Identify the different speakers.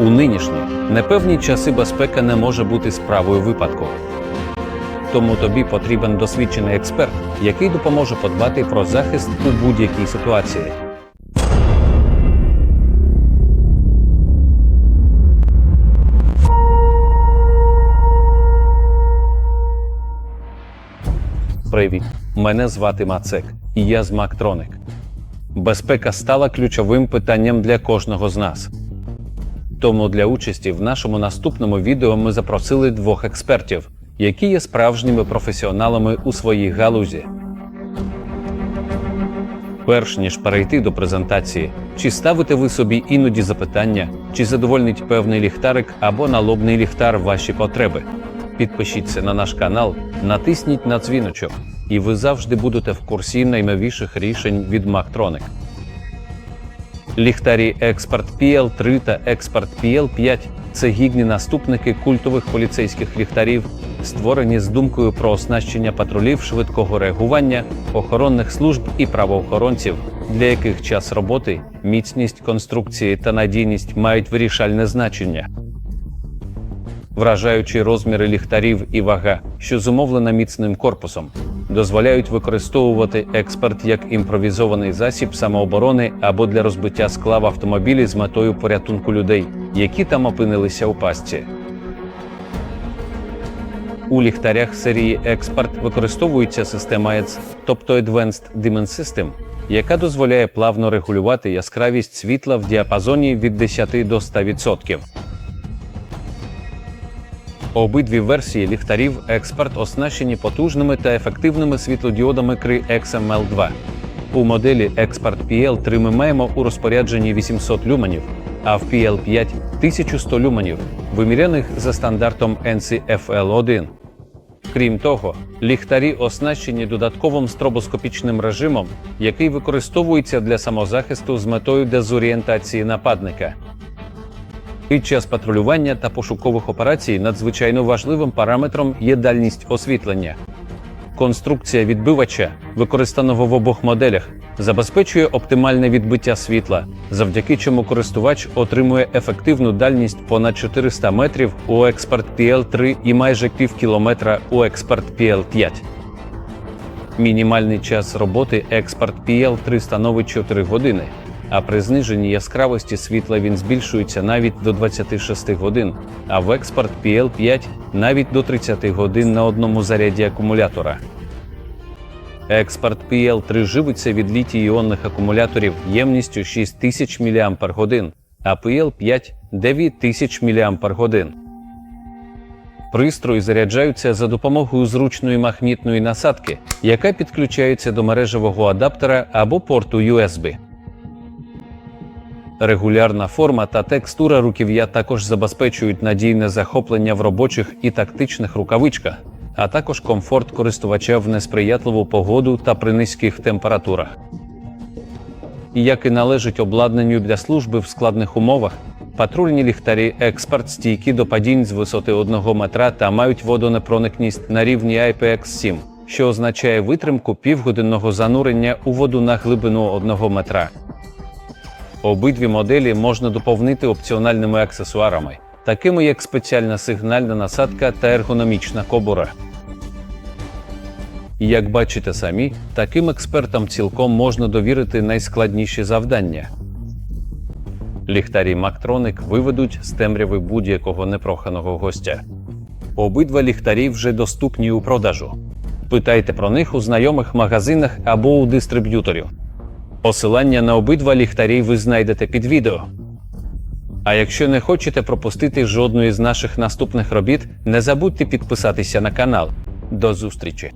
Speaker 1: У нинішні непевні часи безпека не може бути справою випадку. Тому тобі потрібен досвідчений експерт, який допоможе подбати про захист у будь-якій ситуації. Привіт, мене звати Мацек, і я з Мактроник. Безпека стала ключовим питанням для кожного з нас. Тому для участі в нашому наступному відео ми запросили двох експертів, які є справжніми професіоналами у своїй галузі. Перш ніж перейти до презентації, чи ставите ви собі іноді запитання, чи задовольнить певний ліхтарик або налобний ліхтар ваші потреби? Підпишіться на наш канал, натисніть на дзвіночок, і ви завжди будете в курсі найновіших рішень від Мактроник. Ліхтарі Expert PL3 та Expert PL5 це гідні наступники культових поліцейських ліхтарів, створені з думкою про оснащення патрулів швидкого реагування, охоронних служб і правоохоронців, для яких час роботи, міцність конструкції та надійність мають вирішальне значення. Вражаючі розміри ліхтарів і вага, що зумовлена міцним корпусом, дозволяють використовувати експерт як імпровізований засіб самооборони або для розбиття скла в автомобілі з метою порятунку людей, які там опинилися у пастці. У ліхтарях серії Expert використовується система EDS, тобто Advanced Dimming System, яка дозволяє плавно регулювати яскравість світла в діапазоні від 10 до 100%. Обидві версії ліхтарів Expert оснащені потужними та ефективними світлодіодами Cree XML2. У моделі Expert PL3 ми маємо у розпорядженні 800 люменів, а в PL5 1100 люменів, виміряних за стандартом NC-FL1. Крім того, ліхтарі оснащені додатковим стробоскопічним режимом, який використовується для самозахисту з метою дезорієнтації нападника. Під час патрулювання та пошукових операцій надзвичайно важливим параметром є дальність освітлення. Конструкція відбивача, використаного в обох моделях, забезпечує оптимальне відбиття світла, завдяки чому користувач отримує ефективну дальність понад 400 метрів у Expert PL3 і майже пів кілометра у Expert PL5. Мінімальний час роботи Expert PL3 становить 4 години, а при зниженні яскравості світла він збільшується навіть до 26 годин, а в Expert PL5 навіть до 30 годин на одному заряді акумулятора. Expert PL3 живиться від літій-іонних акумуляторів ємністю 6000 мАч, а PL5 9000 мАч. Пристрої заряджаються за допомогою зручної магнітної насадки, яка підключається до мережевого адаптера або порту USB. Регулярна форма та текстура руків'я також забезпечують надійне захоплення в робочих і тактичних рукавичках, а також комфорт користувача в несприятливу погоду та при низьких температурах. Як і належить обладнанню для служби в складних умовах, патрульні ліхтарі експерт стійкі до падінь з висоти 1 метра та мають водонепроникність на рівні IPX7, що означає витримку півгодинного занурення у воду на глибину 1 метра. Обидві моделі можна доповнити опціональними аксесуарами, такими як спеціальна сигнальна насадка та ергономічна кобура. І як бачите самі, таким експертам цілком можна довірити найскладніші завдання. Ліхтарі Мактроник виведуть з темряви будь-якого непроханого гостя. Обидва ліхтарі вже доступні у продажу. Питайте про них у знайомих магазинах або у дистриб'юторів. Посилання на обидва ліхтарі ви знайдете під відео. А якщо не хочете пропустити жодної з наших наступних робіт, не забудьте підписатися на канал. До зустрічі!